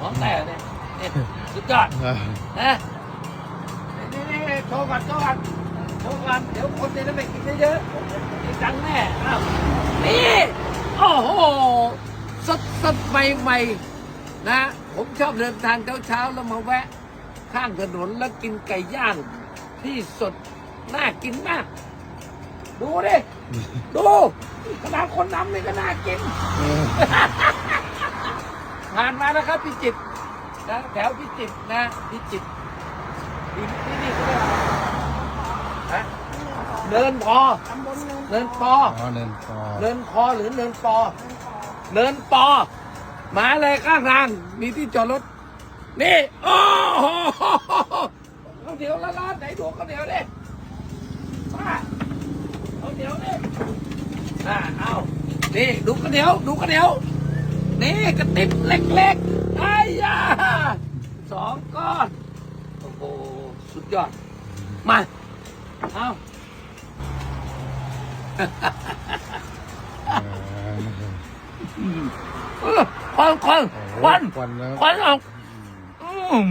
ของแต่เนี่ยเนี่ยสุดยอดอ่านะนี่นี่นี่โชว์ก่อนโชว์ก่อนโชว์ก่อนเดี๋ยวคนจะได้ไปกินเยอะๆกินจังแน่อ้าวนี่โอ้โหสดสดใหม่ใหม่ๆนะผมชอบเดินทางเช้าๆแล้วมาแวะ ข้างถนนแล้วกินไก่ย่าง ที่สดน่ากินมาก ดูดิ ดูขนาดคนนำนี่ก็น่ากิน ผ่านมาแล้วครับพิจิตรนะแถวพิจิตรนะพิจิตรที่ที่นี่เขาเรียกอะไรฮะเนินพอตำบลเนินเนินปออ๋อเนินปอเนินพอหรือเนินปอเนินปอมาเลยข้างทางมีที่จอดรถนี่โอ้โหข้าวเหนียวละลานไหนดูข้าวเหนียวดิมาข้าวเหนียวดิอ่าเอานี่ดูข้าวเหนียวดูข้าวเหนียว นี่กระติบเล็กๆไอ้ยาสองก้อน โอ้โห สุดยอด มา เอาเออเออควันควันควันควันแล้วควันออกอืม